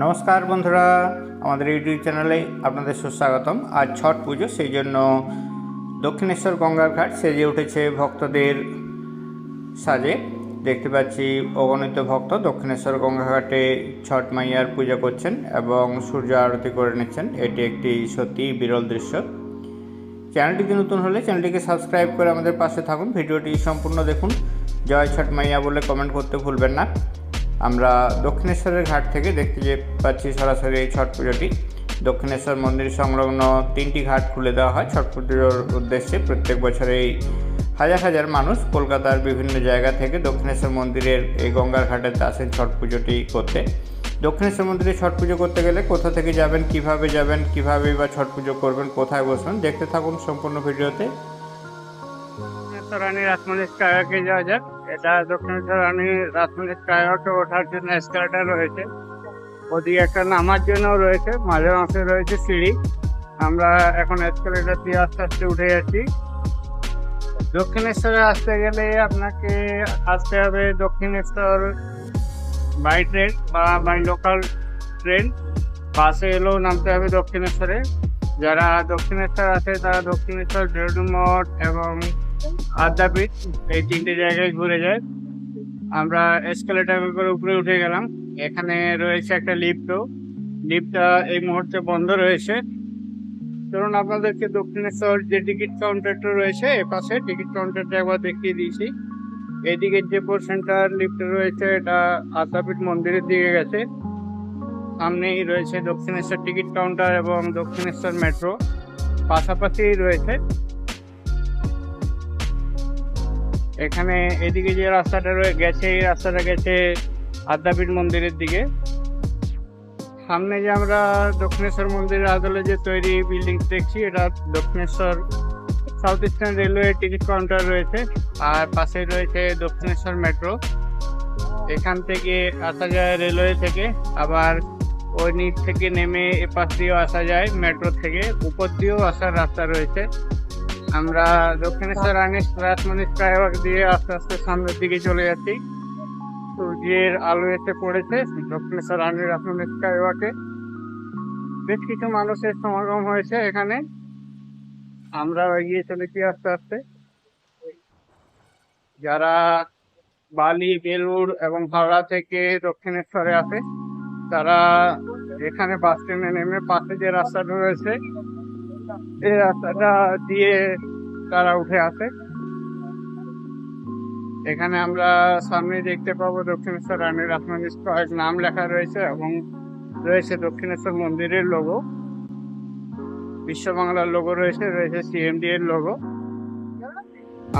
নমস্কার বন্ধুরা, আমাদের ইউটিউব চ্যানেলে আপনাদের সুস্বাগতম। আজ ছট পুজো, সেই জন্য দক্ষিণেশ্বর গঙ্গার ঘাট সেজে উঠেছে ভক্তদের সাজে। দেখতে পাচ্ছি অগণিত ভক্ত দক্ষিণেশ্বর গঙ্গা ঘাটে ছট মাইয়ার পূজা করছেন এবং সূর্য আরতি করে নিচ্ছেন। এটি একটি সত্যি বিরল দৃশ্য। চ্যানেলটিতে নতুন হলে চ্যানেলটিকে সাবস্ক্রাইব করে আমাদের পাশে থাকুন। ভিডিওটি সম্পূর্ণ দেখুন। জয় ছট মাইয়া বলে কমেন্ট করতে ভুলবেন না। আমরা দক্ষিণেশ্বরের ঘাট থেকে দেখতে যে পাচ্ছি সরাসরি এই ছট পুজোটি। দক্ষিণেশ্বর মন্দির সংলগ্ন তিনটি ঘাট খুলে দেওয়া হয় ছট পুজোর উদ্দেশ্যে। প্রত্যেক বছরেই হাজার হাজার মানুষ কলকাতার বিভিন্ন জায়গা থেকে দক্ষিণেশ্বর মন্দিরের এই গঙ্গার ঘাটেতে আসেন ছট পুজোটি করতে। দক্ষিণেশ্বর মন্দিরে ছট পুজো করতে গেলে কোথা থেকে যাবেন, কীভাবে যাবেন কীভাবে বা ছট পুজো করবেন, কোথায় বসবেন, দেখতে থাকুন সম্পূর্ণ ভিডিওতে। রানী রাসমণি যাওয়া যাক। এটা দক্ষিণেশ্বর রানী রাসমণি স্কাইওয়াকে ওঠার জন্য এসকালেটার রয়েছে। ওদিকে একটা নামার জন্য রয়েছে, মাঝে মাঝে রয়েছে সিঁড়ি। আমরা এখন এসকালেটার দিয়ে আস্তে আস্তে উঠে যাচ্ছি। দক্ষিণেশ্বরে আসতে গেলে আপনাকে আসতে হবে দক্ষিণেশ্বর বাই ট্রেন বা বাই লোকাল ট্রেন বাসে এলেও নামতে হবে দক্ষিণেশ্বরে। যারা দক্ষিণেশ্বর আছে তারা দক্ষিণেশ্বর দেড়ডু মঠ এবং আদ্যাপীঠ এই তিনটে জায়গায় ঘুরে যায়। আমরা এসকালেটার করে উপরে উঠে গেলাম। এখানে রয়েছে একটা লিফটও লিফটটা এই মুহূর্তে বন্ধ রয়েছে। ধরুন আপনাদেরকে দক্ষিণেশ্বর যে টিকিট কাউন্টারটা রয়েছে, এ পাশে টিকিট কাউন্টারটা একবার দেখিয়ে দিয়েছি। এদিকে যে পোর্শনটার লিফট রয়েছে, এটা আদ্যাপীঠ মন্দিরের দিকে গেছে। সামনেই রয়েছে দক্ষিণেশ্বর টিকিট কাউন্টার এবং দক্ষিণেশ্বর মেট্রো পাশাপাশি রয়েছে এখানে এদিকে যে রাস্তাটা রয়ে গেছে, এই রাস্তাটা গেছে আদ্যাপীঠ মন্দিরের দিকে। সামনে যে আমরা দক্ষিণেশ্বর মন্দিরের আদলে যে তৈরি বিল্ডিং দেখছি, এটা Dakshineswar south eastern railway ticket counter রয়েছে, আর পাশে রয়েছে দক্ষিণেশ্বর মেট্রো এখান থেকে আসা যায় রেলওয়ে থেকে, আবার ওই নিচ থেকে নেমে এ পাশ দিয়েও আসা যায় মেট্রো থেকে। উপর দিয়েও আসার রাস্তা রয়েছে। আমরা দক্ষিণেশ্বর রানী রাসমণি স্কাইওয়াক দিয়ে আস্তে আস্তে সামনের দিকে চলে যাচ্ছি। সূর্যের আলো এসে পড়েছে দক্ষিণেশ্বর রানী রাসমণি স্কাইওয়াকে বেশ কিছু মানুষের সমাগম হয়েছে এখানে। আমরা এগিয়ে চলেছি আস্তে আস্তে। যারা বালি বেলুর এবং হাওড়া থেকে দক্ষিণেশ্বরে আসে, তারা এখানে বাস স্ট্যান্ডে নেমে পাশে যে রাস্তাটা রয়েছে এই রাস্তাটা দিয়ে তারা উঠে আসে। এখানে আমরা সামনে দেখতে পাবো দক্ষিণেশ্বর রানী রাসমণি কয়েক নাম লেখা রয়েছে এবং রয়েছে দক্ষিণেশ্বর মন্দিরের লোগো বিশ্ব বাংলার লোগো রয়েছে রয়েছে সিএমডি এর লোগো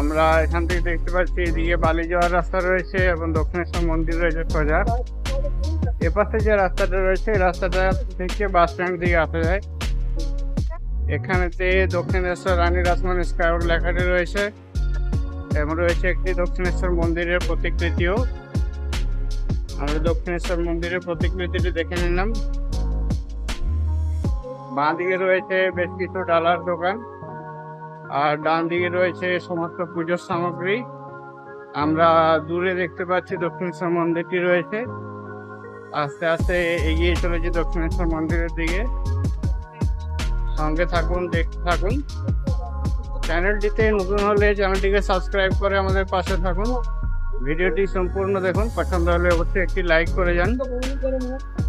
আমরা এখান থেকে দেখতে পাচ্ছি, এদিকে বালি যাওয়ার রাস্তা রয়েছে এবং দক্ষিণেশ্বর মন্দির রয়েছে সোজা। এপাশে যে রাস্তাটা রয়েছে, এই রাস্তাটা থেকে বাস স্ট্যান্ড দিকে আসা যায়। এখানেতে দক্ষিণেশ্বর রানী রাসমণি স্কাইওয়াক লেখাটি রয়েছে এবং রয়েছে একটি দক্ষিণেশ্বর মন্দিরের প্রতিকৃতিও। আমরা দক্ষিণেশ্বর মন্দিরের প্রতিকৃতিটি দেখে নিলাম। বাঁ দিকে রয়েছে বেশ কিছু ডালার দোকান আর ডান দিকে রয়েছে সমস্ত পুজোর সামগ্রী। আমরা দূরে দেখতে পাচ্ছি দক্ষিণেশ্বর মন্দিরটি রয়েছে। আস্তে আস্তে এগিয়ে চলেছি দক্ষিণেশ্বর মন্দিরের দিকে। সঙ্গে থাকুন, দেখতে থাকুন। চ্যানেলটিতে নতুন হলে চ্যানেলটিকে সাবস্ক্রাইব করে আমাদের পাশে থাকুন। ভিডিওটি সম্পূর্ণ দেখুন। পছন্দ হলে অবশ্যই একটি লাইক করে যান।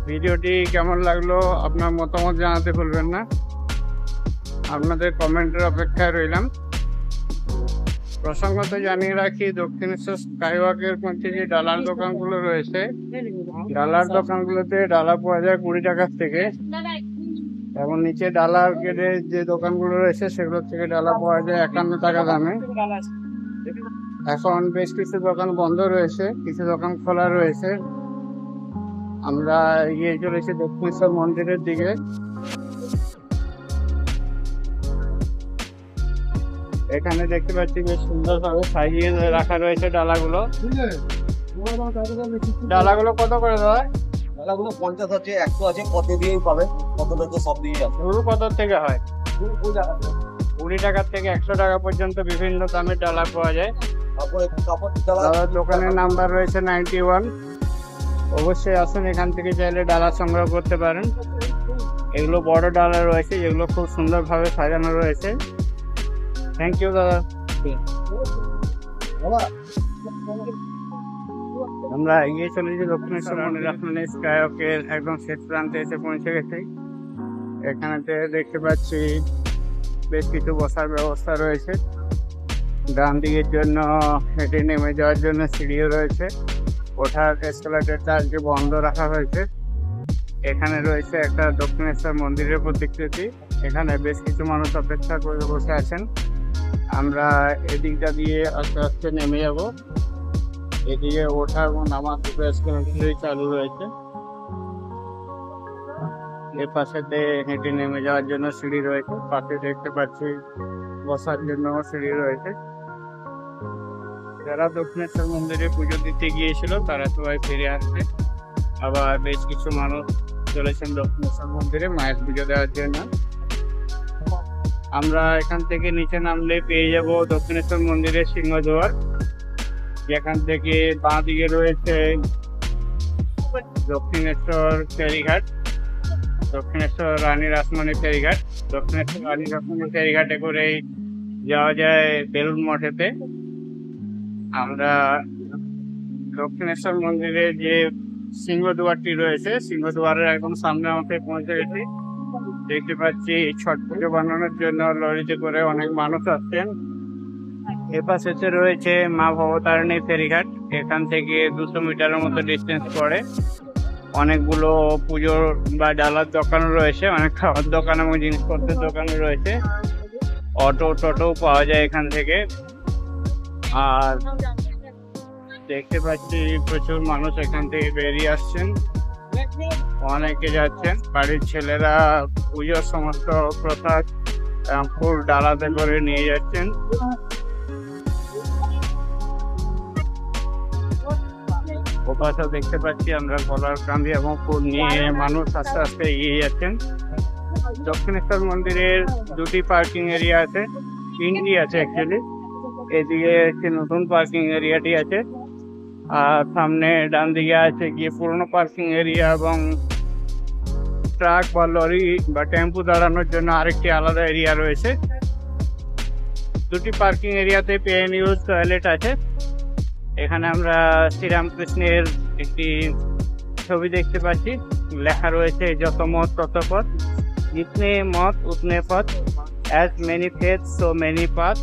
ভিডিওটি কেমন লাগল আপনার মতামত জানাতে ভুলবেন না। আপনাদের কমেন্টের অপেক্ষায় রইলাম। প্রসঙ্গত জানিয়ে রাখি, দক্ষিণেশ্বর স্কাইওয়াকের মধ্যে যে ডালার দোকানগুলো রয়েছে ডালার দোকানগুলোতে ডালা পাওয়া যায় কুড়ি টাকার থেকে। এবং নিচে ডালা কেটে যে দোকানগুলো রয়েছে, সেগুলো থেকে ডালা পাওয়া যায় একান্ন টাকা দামে। এখন বেশ কিছু দোকান বন্ধ রয়েছে, কিছু দোকান খোলা রয়েছে। আমরা এগিয়ে চলেছি দক্ষিণেশ্বর মন্দিরের দিকে। এখানে দেখতে পাচ্ছি বেশ সুন্দরভাবে সাজিয়ে রাখা রয়েছে ডালাগুলো। ডালাগুলো কত করে দাদা? ডালাগুলো পঞ্চাশ আছে, একশো আছে, কত দিয়েই পাবে? কত তো সব দিয়ে আছে শুরু কত থেকে হয়। কুড়ি টাকা থেকে একশো টাকা পর্যন্ত বিভিন্ন দামের ডালা পাওয়া যায়। দাদার দোকানের নাম্বার রয়েছে নাইনটি ওয়ান। অবশ্যই আসুন এখান থেকে চাইলে ডালা সংগ্রহ করতে পারেন। এগুলো বড় ডালা রয়েছে যেগুলো খুব সুন্দরভাবে সাজানো রয়েছে। থ্যাংক ইউ দাদা। আমরা এগিয়ে চলেছি দক্ষিণেশ্বর মন্দির। আপনার একদম শেষ প্রান্তে এসে পৌঁছে গেছি। এখানেতে দেখতে পাচ্ছি বেশ কিছু বসার ব্যবস্থা রয়েছে। ডান দিকের জন্য হেঁটে নেমে যাওয়ার জন্য সিঁড়িও রয়েছে। ওঠার এসকালেটারটা আজকে বন্ধ রাখা হয়েছে। এখানে রয়েছে একটা দক্ষিণেশ্বর মন্দিরের প্রতিকৃতি। এখানে বেশ কিছু মানুষ অপেক্ষা করে বসে আছেন। আমরা এদিকটা দিয়ে আস্তে আস্তে নেমে যাব। এদিকে ওঠা এবং নামার দুটো এসকালেটারই চালু রয়েছে। এর পাশেতে হেঁটে নেমে যাওয়ার জন্য সিঁড়ি রয়েছে। পাশে দেখতে পাচ্ছি বসার জন্য সিঁড়ি রয়েছে। যারা দক্ষিণেশ্বর মন্দিরে পুজো দিতে গিয়েছিল, তারা সবাই ফিরে আসছে আবার বেশ কিছু মানুষ চলেছেন দক্ষিণেশ্বর মন্দিরে মায়ের পুজো দেওয়ার জন্য। আমরা এখান থেকে নিচে নামলে পেয়ে যাব দক্ষিণেশ্বর মন্দিরের সিংহদ্বার। যেখান থেকে বাঁ দিকে রয়েছে দক্ষিণেশ্বর ফেরিঘাট দক্ষিণেশ্বর রানী রাসমণি ফেরিঘাট। দক্ষিণেশ্বর রানী রাসমণি ফেরিঘাটে করেই যাওয়া যায় বেলুন মঠেতে। আমরা দক্ষিণেশ্বর মন্দিরে যে সিংহদুয়ারটি রয়েছে, সিংহদুয়ারের একদম সামনে আমাকে পৌঁছে গেছি। দেখতে পাচ্ছি ছট পুজো বানানোর জন্য লরিতে করে অনেক মানুষ আসছেন। এপাশেতে রয়েছে মা ভবতারিণী ফেরিঘাট। এখান থেকে দুশো মিটারের মতো ডিস্টেন্স পড়ে। অনেকগুলো পুজোর বা ডালার দোকান রয়েছে, অনেক খাবার দোকান এবং জিনিসপত্রের দোকান রয়েছে। অটো টোটো পাওয়া যায় এখান থেকে। আর দেখতে পাচ্ছি প্রচুর মানুষ এখান থেকে বেরিয়ে আসছেন। অনেকে যাচ্ছেন। বাড়ির ছেলেরা পুজোর সমস্ত প্রসাদ ফুল ডালাতে করে নিয়ে যাচ্ছেন। ওপাশে দেখতে পাচ্ছি আমরা কলার কান্দি এবং ফুল নিয়ে মানুষ আস্তে আস্তে এগিয়ে যাচ্ছেন। দক্ষিণেশ্বর মন্দিরের দুটি পার্কিং এরিয়া আছে তিনটি আছে অ্যাকচুয়ালি এদিকে একটি নতুন পার্কিং এরিয়াটি আছে আর সামনে ডান দিকে আছে গিয়ে পুরনো পার্কিং এরিয়া এবং ট্রাক বা লরি বা টেম্পু দাঁড়ানোর জন্য আরেকটি আলাদা এরিয়া রয়েছে। দুটি পার্কিং এরিয়াতে পেন ইউজ টয়লেট আছে। এখানে আমরা শ্রীরামকৃষ্ণের একটি ছবি দেখতে পাচ্ছি। লেখা রয়েছে, যত মত তত পথ। জিতনে মত, উতনে পথ। As many faith so many path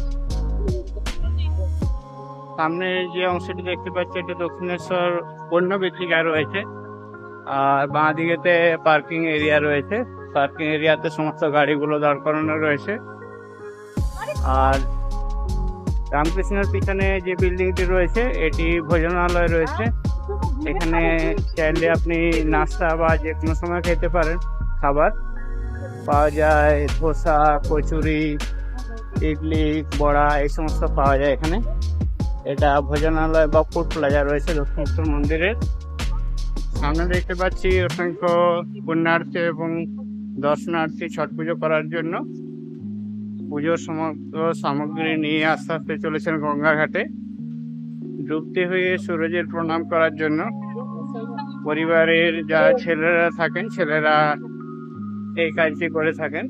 সামনে যে অংশটি দেখতে পাচ্ছি, এটা দক্ষিণেশ্বর পণ্য বিক্রিকা রয়েছে। আর বাঁ দিকেতে পার্কিং এরিয়া রয়েছে। পার্কিং এরিয়াতে সমস্ত গাড়িগুলো দাঁড় করানো রয়েছে। আর রামকৃষ্ণের পিছনে যে বিল্ডিংটি রয়েছে, এটি ভোজনালয় রয়েছে। এখানে চাইলে আপনি নাস্তা বা যে কোনো সময় খেতে পারেন। খাবার পাওয়া যায়, ধোসা, কচুরি, ইডলি, বড়া, এই সমস্ত পাওয়া যায় এখানে। এটা ভোজনালয় বা ফুড প্লাজা রয়েছে দক্ষিণেশ্বর মন্দিরের। সামনে দেখতে পাচ্ছি অসংখ্য পুণ্যার্থী এবং দর্শনার্থী ছট পুজো করার জন্য। পুজোর সমস্ত সামগ্রী নিয়ে আস্তে আস্তে চলেছেন গঙ্গাঘাটে ডুবতে হয়ে সূরজের প্রণাম করার জন্য পরিবারের যা ছেলেরা থাকেন, ছেলেরা এই কাজটি করে থাকেন।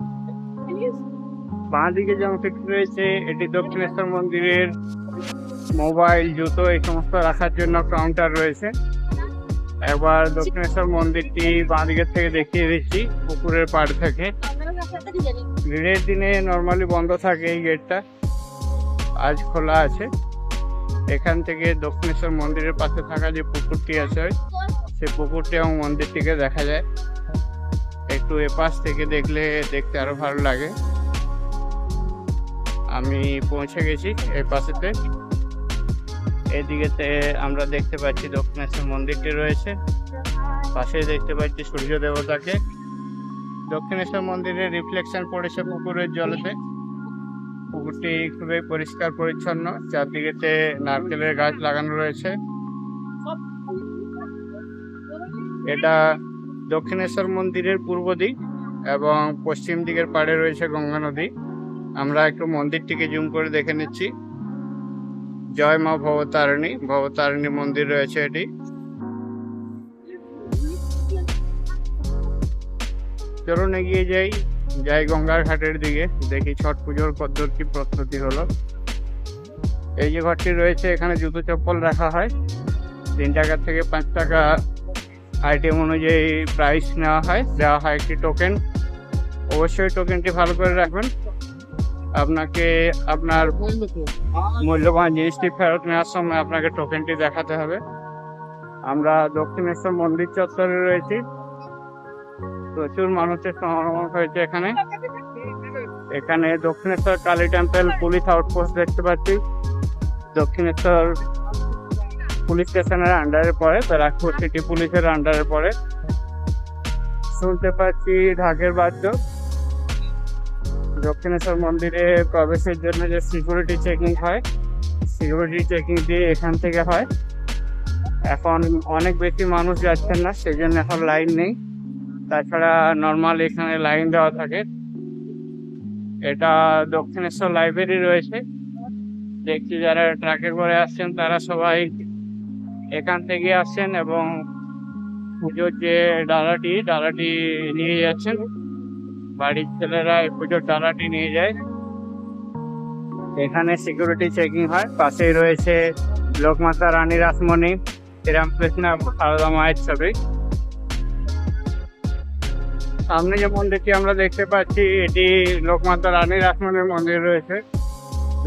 বাঁ দিকে যে অংশটি রয়েছে, এটি দক্ষিণেশ্বর মন্দিরের মোবাইল, জুতো, এই সমস্ত রাখার জন্য কাউন্টার রয়েছে। একবার দক্ষিণেশ্বর মন্দিরটি বাঁ দিকের থেকে দেখিয়ে দিচ্ছি, পুকুরের পাড় থেকে। ভিড়ের দিনে নর্মালি বন্ধ থাকে এই গেটটা আজ খোলা আছে। এখান থেকে দক্ষিণেশ্বর মন্দিরের পাশে থাকা যে পুকুরটি আছে, সেই পুকুরটি এবং মন্দিরটিকে দেখা যায়। একটু এপাশ থেকে দেখলে দেখতে আরও ভালো লাগে। আমি পৌঁছে গেছি এই পাশেতে। এদিকেতে আমরা দেখতে পাচ্ছি দক্ষিণেশ্বর মন্দিরটি রয়েছে। পাশে দেখতে পাচ্ছি সূর্য দেবতাকে। দক্ষিণেশ্বর মন্দিরের রিফ্লেকশন পড়েছে পুকুরের জলেতে। পুকুরটি খুবই পরিষ্কার, পরিচ্ছন্ন। চারদিকেতে নারকেলের গাছ লাগানো রয়েছে। এটা দক্ষিণেশ্বর মন্দিরের পূর্ব দিক এবং পশ্চিম দিকের পাড়ে রয়েছে গঙ্গা নদী। আমরা একটু মন্দিরটিকে জুম করে দেখে নিচ্ছি। জয় মা ভবতারিণী ভবতারিণী মন্দির রয়েছে এটি। চলুন এগিয়ে যাই যাই গঙ্গার ঘাটের দিকে, দেখি ছট পুজোর কদ্দূর কি প্রস্তুতি হলো। এই যে ঘরটি রয়েছে, এখানে জুতো চপ্পল রাখা হয়। তিন টাকা থেকে পাঁচ টাকা আইটেম অনুযায়ী প্রাইস নেওয়া হয়। দেওয়া হয় একটি টোকেন অবশ্যই টোকেনটি ভালো করে রাখবেন। আপনাকে আপনার মূল্যবান জিনিসটি ফেরত নেওয়ার সময় আপনাকে টোকেনটি দেখাতে হবে। আমরা দক্ষিণেশ্বর মন্দির চত্বরে রয়েছি। প্রচুর মানুষের সমাগম হয়েছে এখানে। এখানে Dakshineswar Kali temple police outpost দেখতে পাচ্ছি। দক্ষিণেশ্বর পুলিশ স্টেশনের আন্ডারে পড়ে, ব্যারাকপুর সিটি পুলিশের আন্ডারে পড়ে। শুনতে পাচ্ছি ঢাকের বাদ্য। দক্ষিণেশ্বর মন্দিরে প্রবেশের জন্য যে সিকিউরিটি চেকিং হয় সিকিউরিটি চেকিং দিয়ে এখান থেকে হয়। এখন অনেক বেশি মানুষ যাচ্ছেন না সেই জন্য এখন লাইন নেই। তাছাড়া নর্মাল এখানে লাইন দেওয়া থাকে। এটা দক্ষিণেশ্বর লাইব্রেরি রয়েছে। দেখছি যারা ট্রাকে করে আসছেন, তারা সবাই এখান থেকে আসছেন এবং পুজোর যে ডালাটি ডালাটি নিয়ে যাচ্ছেন। বাড়ির ছেলেরা এই পুজোর ডালাটি নিয়ে যায়। এখানে সিকিউরিটি চেকিং হয়। পাশেই রয়েছে লোকমাতা রানী রাসমণি, শ্রীরামকৃষ্ণ সারদা মায়ের ছবি। সামনে যে মন্দিরটি আমরা দেখতে পাচ্ছি, এটি লোকমাতা রানী রাসমণির মন্দির রয়েছে।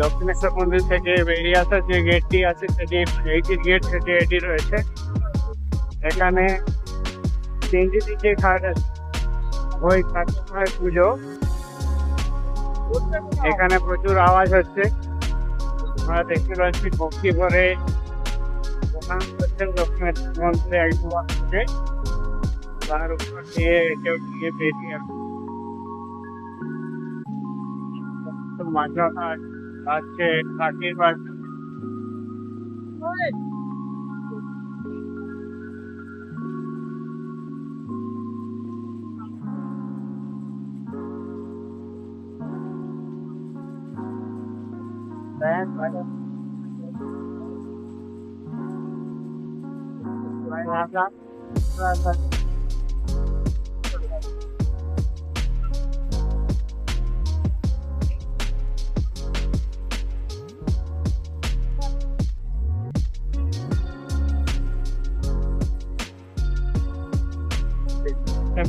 দক্ষিণেশ্বর মন্দির থেকে বেরিয়ে আসার যে গেটটি আছে, সেটি এইটির গেট, সেটি এটি রয়েছে। এখানে তিনটি দিকে আছে। ওই সময় পুজো। এখানে প্রচুর আওয়াজ হচ্ছে। আমরা দেখতে পাচ্ছি ভক্তি করে দোকান করছেন দক্ষিণেশ্বর মন্দিরে একদম আসছে তার উপর দিয়ে কেউ গিয়ে বেরিয়ে আসছে মাঝা আছে কাকির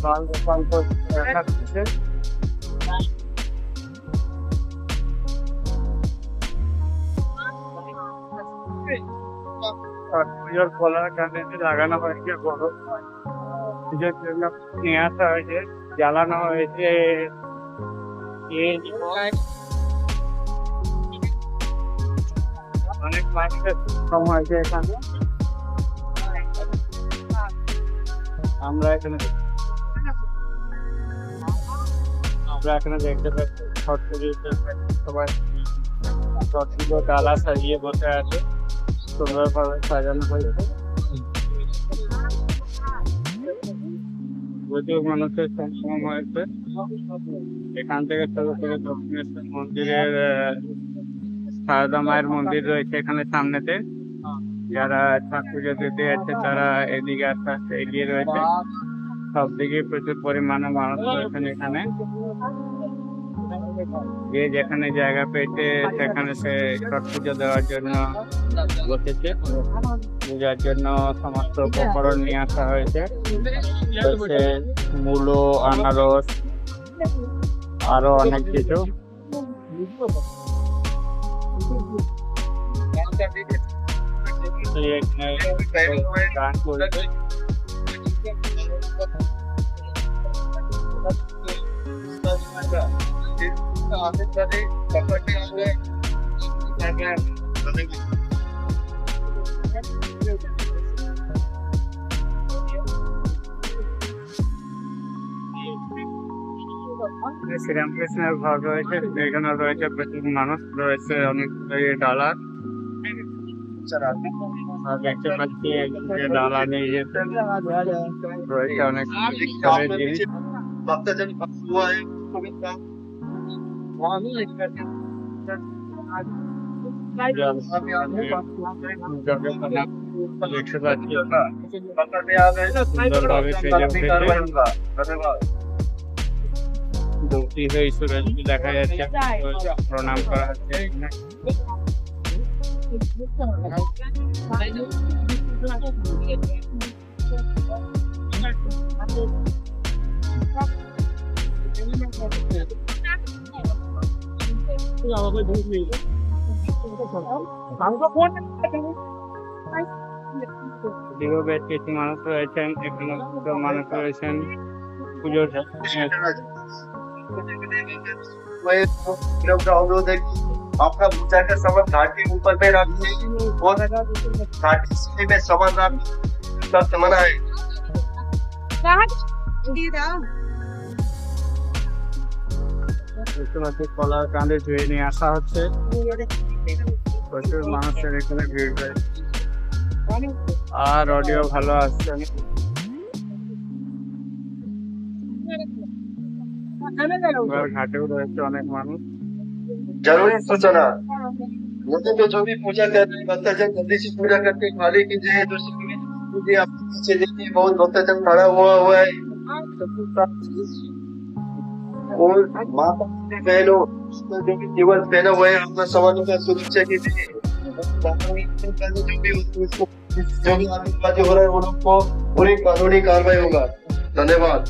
বাল দেখা যাচ্ছে ছট পুজোর কলার লাগানো হয়েছে বড় পুজোর জন্য নিয়ে আসা হয়েছে, জ্বালানো হয়েছে। অনেক মানুষের কম হয়েছে এখানে। আমরা এখানে এখানে দেখতে পাচ্ছি ছট পুজো সবাই ছট পুজো ডালা সাজিয়ে বসে আছে সুন্দরভাবে সাজানো হয়েছে। প্রচুর মানুষের সমাগম হয়েছে, এখান থেকে শুরু করে দক্ষিণেশ্বর মন্দিরের সারদা মায়ের মন্দির রয়েছে এখানে সামনেতে। যারা ছট পুজো দিতে যাচ্ছে তারা এদিকে আস্তে আস্তে এগিয়ে রয়েছে। সব দিকে প্রচুর পরিমাণে মানুষ রয়েছেন এখানে। যে যেখানে জায়গা পেয়েছে, সেখানে সে ছট পুজো দেওয়ার জন্য বসেছে। পূজার জন্য সমস্ত উপকরণ নিয়ে আসা হয়েছে। মূলো, আনারস, আরও অনেক কিছু। গান শ্রীরামকৃষ্ণের ঘর রয়েছে এখানে রয়েছে প্রচুর মানুষ রয়েছে অনেক ডালা আর দেখতে পাচ্ছি একদিকে অনেক দেখা যাচ্ছে। প্রণাম করা হচ্ছে। এদিকেও বেশ কিছু মানুষ রয়েছেন এখানে মানুষ রয়েছেন পুজোর किलोमीटर अवरोध है कि आपका ऊंचा का सामान घाट के ऊपर में रखिए और घाट की सीढ़ी में सामान रख सख्त मना है দেখতে পাচ্ছি কলার কাঁধে ধুয়ে নিয়ে আসা হচ্ছে প্রচুর মানুষের এখানে ভিড় রয়েছে আর অডিও ভালো আসছে এবার ঘাটেও রয়েছে অনেক মানুষ ज़रूरी सूचना नदी में जो भी पूजा करते हैं भक्तजन जल्दी से पूजा करके खाली कीजिए दूसरी कीजिए आप पीछे देखिए बहुत भक्तजन खड़ा हुआ हुआ है और माता की बहनों जो भी जीवन पहना हुआ है अपना सामान का सुरक्षा के लिए जो भी उसको जो भी आतंकवादी हो रहा है उन लोग को पूरी कानूनी कार्रवाई होगा धन्यवाद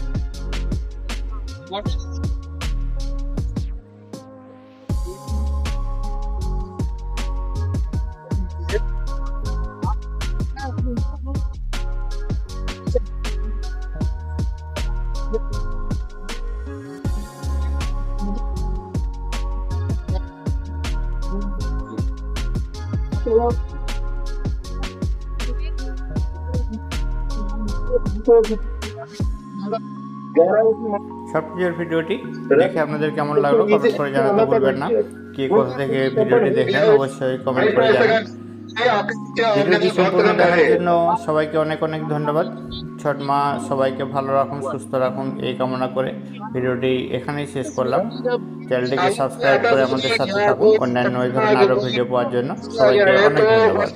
পুজোর ভিডিওটি দেখে আপনাদের কেমন লাগল কমেন্ট করে জানাতে ভুলবেন না। কে কোথা থেকে ভিডিওটি দেখলেন অবশ্যই কমেন্ট করে জানান। ভিডিওটি সম্পূর্ণ দেখার জন্য সবাইকে অনেক অনেক ধন্যবাদ। ছট মা সবাইকে ভালো রাখুন সুস্থ রাখুন এই কামনা করে ভিডিওটি এখানেই শেষ করলাম। চ্যানেলটিকে সাবস্ক্রাইব করে আমাদের সাথে থাকুন অন্যান্য এই ধরনের আরও ভিডিও পাওয়ার জন্য সবাইকে অনেক ধন্যবাদ।